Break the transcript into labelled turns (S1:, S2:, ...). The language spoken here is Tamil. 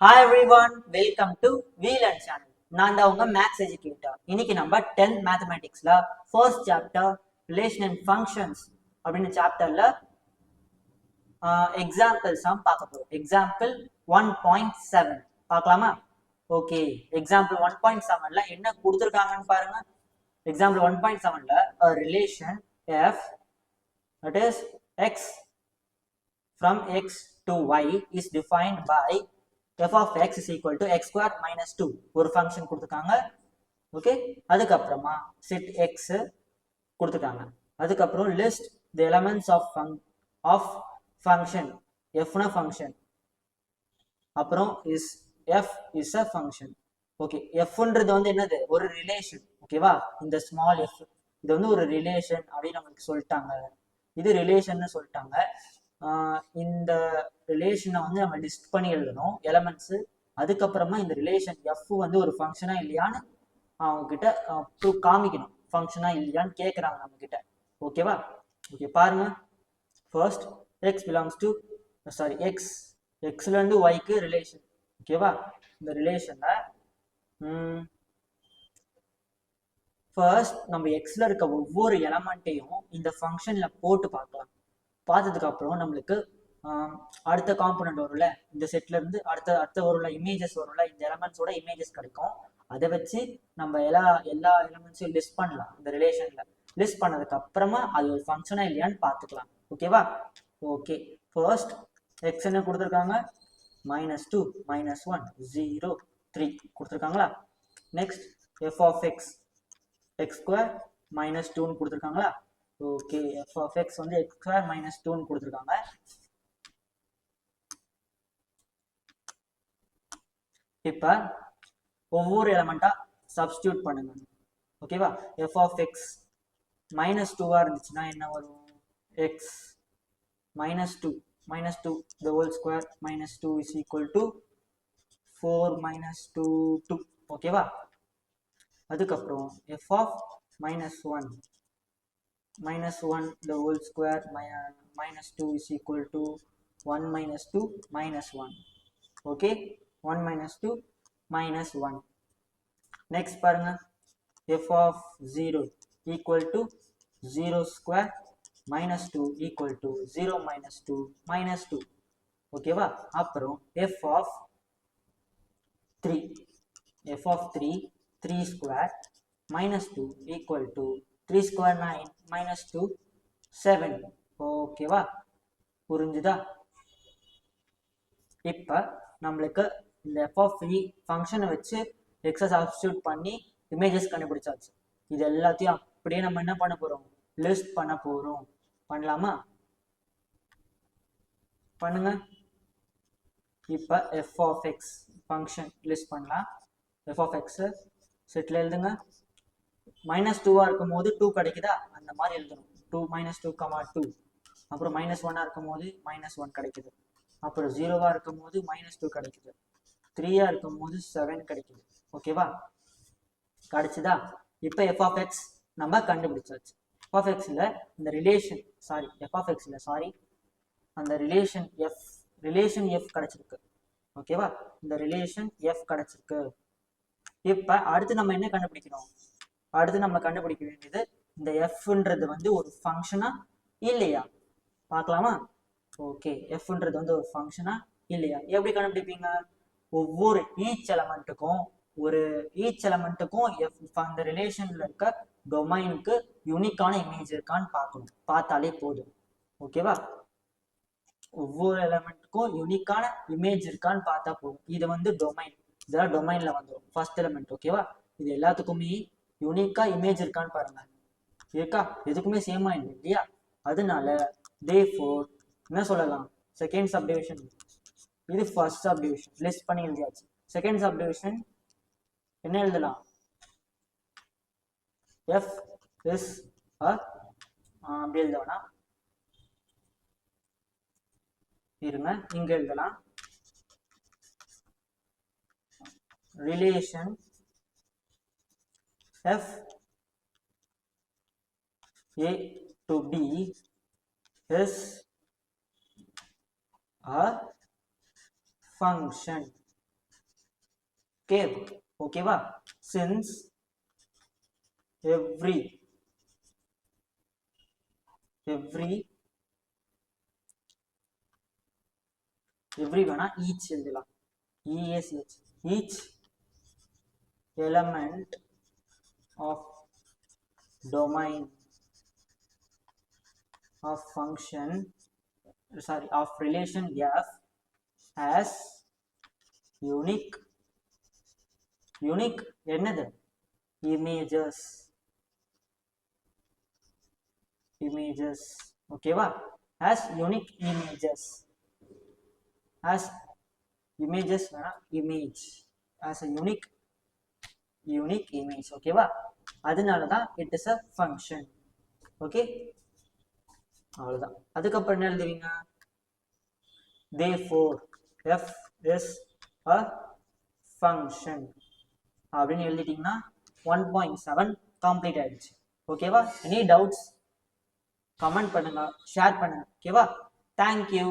S1: Hi everyone welcome to wheel and channel நான் தான் உங்க மேக்ஸ் எஜுகேட்டர் இன்னைக்கு நம்ம tenth மேத்தமேட்டிக்ஸ்ல first chapter relation and functions அப்படின்னு சாப்டர்ல எக்ஸாம்பிள்ஸ் தான் பார்க்க போறோம். எக்ஸாம்பிள் ஒன் பாயிண்ட் செவன் பார்க்கலாமா? ஓகே எக்ஸாம்பிள் ஒன் பாயிண்ட் செவன்ல என்ன கொடுத்துருக்காங்கன்னு பாருங்க. எக்ஸாம்பிள் ஒன் பாயிண்ட் செவன்ல relation F that is X from X to Y is defined by F of X is equal to X square minus two ஒரு ஃபங்க்ஷன் கொடுத்துருக்காங்க. ஓகே அதுக்கப்புறமா செட் எக்ஸ் கொடுத்துருக்காங்க. அதுக்கப்புறம் list the elements of fun of function எஃப்னா function அப்புறம் is F is a function okay எஃப்ன்றது வந்து என்னது? ஒரு ரிலேஷன் ஓகேவா இந்த ஸ்மால் எஃப் இது வந்து ஒரு ரிலேஷன் அப்படின்னு நம்மளுக்கு சொல்லிட்டாங்க. இது ரிலேஷன்னு சொல்லிட்டாங்க. இந்த ரிலேஷனை வந்து நம்ம லிஸ்ட் பண்ணி எழுதணும் எலமெண்ட்ஸு அதுக்கப்புறமா இந்த ரிலேஷன் எஃப் வந்து ஒரு ஃபங்க்ஷனாக இல்லையான்னு அவங்க கிட்ட காமிக்கணும். ஃபங்க்ஷனாக இல்லையான்னு கேட்குறாங்க நம்மக்கிட்ட ஓகேவா ஓகே பாருங்க. First X belongs to sorry X எக்ஸ்லேருந்து ஒய்க்கு ரிலேஷன் ஓகேவா இந்த ரிலேஷனில் ஃபர்ஸ்ட் நம்ம எக்ஸில் இருக்க ஒவ்வொரு எலமெண்ட்டையும் இந்த ஃபங்க்ஷனில் போட்டு பார்க்கலாம். பார்த்ததுக்கு அப்புறம் நம்மளுக்கு அடுத்த காம்பனண்ட் வரும்ல இந்த செட்ல இருந்து அடுத்த அடுத்த வரும்ல இமேஜஸ் வரும்ல இந்த எலமெண்ட்ஸோட இமேஜஸ் கிடைக்கும். அதை வச்சு நம்ம எல்லா எல்லா எலமெண்ட்ஸையும் லிஸ்ட் பண்ணலாம் இந்த ரிலேஷன்ல லிஸ்ட் பண்ணதுக்கு அப்புறமா அது ஒரு ஃபங்க்ஷனா இல்லையான்னு பார்த்துக்கலாம் ஓகேவா ஓகே ஃபர்ஸ்ட் எக்ஸ் என்ன கொடுத்துருக்காங்க? Minus two minus one zero three கொடுத்துருக்காங்களா? Next F of X X square minus டூன்னு கொடுத்துருக்காங்களா? ஓகே எஃப் ஆஃப் எக்ஸ் வந்து எக்ஸ் ஸ்கொயர் மைனஸ் டூன்னு கொடுத்துருக்காங்க. இப்போ ஒவ்வொரு எலமெண்ட்டாக சப்ஸ்டியூட் பண்ணுங்க. ஓகேவா எஃப் ஆஃப் எக்ஸ் மைனஸ் டூவாக இருந்துச்சுன்னா என்ன வரும்? X minus two minus two the whole square minus two is equal to four minus two two ஓகேவா அதுக்கப்புறம் F of minus one minus one the whole square minus two is equal to one minus two minus one okay one minus two minus one next பாருங்க. F of zero equal to zero square minus two equal to zero minus two minus two ஓகேவா அப்புறம் F of three F of three three square minus two equal to three square nine minus two seven ஓகேவா புரிஞ்சுதா? இப்போ நம்மளுக்கு இந்த எஃப் ஃபங்க்ஷனை e வச்சு எக்ஸை சப்ஸ்டியூட் பண்ணி இமேஜஸ் கண்டுபிடிச்சாச்சு. இது எல்லாத்தையும் அப்படியே நம்ம என்ன பண்ண போகிறோம் லிஸ்ட் பண்ண போகிறோம் பண்ணலாமா? பண்ணுங்க. இப்போ F of X function list பண்ணலாம். எஃப் ஆஃப் எக்ஸ் செட்டில் எழுதுங்க. மைனஸ் டூவாக இருக்கும் போது டூ கிடைக்குதா? அந்த மாதிரி எழுதணும். Two minus two comma two அப்புறம் மைனஸ் ஒன்னாக இருக்கும் போது மைனஸ் ஒன் கிடைக்குது. அப்புறம் ஜீரோவாக இருக்கும் போது மைனஸ் டூ கிடைக்குது. த்ரீயாக இருக்கும் போது செவன் கிடைக்குது. ஓகேவா கிடைச்சுதா? இப்போ எஃப் ஆஃப் எக்ஸ் நம்ம கண்டுபிடிச்சாச்சு. எஃப் ஆஃப் எக்ஸில் இந்த ரிலேஷன் சாரி எஃப் ஆஃப் எக்ஸில் சாரி அந்த ரிலேஷன் எஃப் ரிலேஷன் எஃப் கிடைச்சிருக்கு. ஓகேவா இந்த ரிலேஷன் எஃப் கிடைச்சிருக்கு. இப்போ அடுத்து நம்ம என்ன கண்டுபிடிக்கணும்? அடுத்து நம்ம கண்டுபிடிக்க வேண்டியது இந்த எஃப்ன்றது வந்து ஒரு ஃபங்க்ஷனா இல்லையா? பார்க்கலாமா? ஓகே எஃப்ன்றது வந்து ஒரு ஃபங்க்ஷனா இல்லையா? எப்படி கண்டுபிடிப்பீங்க? ஒவ்வொரு ஈச் எலமெண்ட்டுக்கும் ஒரு ஈச் எலமெண்ட்டுக்கும் எஃப் அந்த ரிலேஷன்ல இருக்க டொமைனுக்கு யூனிக்கான இமேஜ் இருக்கான்னு பார்க்கணும். பார்த்தாலே போதும். ஓகேவா ஒவ்வொரு எலமெண்ட்டுக்கும் யூனிக்கான இமேஜ் இருக்கான்னு பார்த்தா போதும். இது வந்து டொமைன் இதெல்லாம் டொமைன்ல வந்துடும் ஃபர்ஸ்ட் எலமெண்ட் ஓகேவா இது எல்லாத்துக்குமே யூனிக்கா இமேஜ் இருக்கான்னு பாருங்க. இருக்கா எதுக்குமே சேமா இல்லை இல்லையா? அதனால தே ஃபோர் என்ன சொல்லலாம்? செகண்ட் சப்டிவிஷன் இது ஃபர்ஸ்ட் சப்டிவிஷன் லிஸ்ட் பண்ணி எழுதியாச்சு. செகண்ட் சப்டிவிஷன் என்ன எழுதலாம்? எஃப் இஸ் அ அப்படி எழுத இருங்க இங்க எழுதலாம். Relation F A to B is a function. Gave ஓகேவா சின்ஸ் எவ்ரி எவ்ரி எவ்ரி வேணா ஈச் எழுதலாம். E S element of domain of function sorry of relation f has unique unique என்னது images images ஓகேவா has unique images has images வேணா image as a unique unique image ஓகேவா அதனால தான் it is a function okay அவ்வளோதான் அதுக்கப்புறம் என்ன எழுதுவீங்க? Therefore F is a function அப்படின்னு எழுதிட்டீங்கன்னா ஒன் பாயிண்ட் செவன் கம்ப்ளீட் ஆயிடுச்சு ஓகேவா எனி டவுட்ஸ் கமெண்ட் பண்ணுங்க ஷேர் பண்ணுங்க ஓகேவா தேங்க்யூ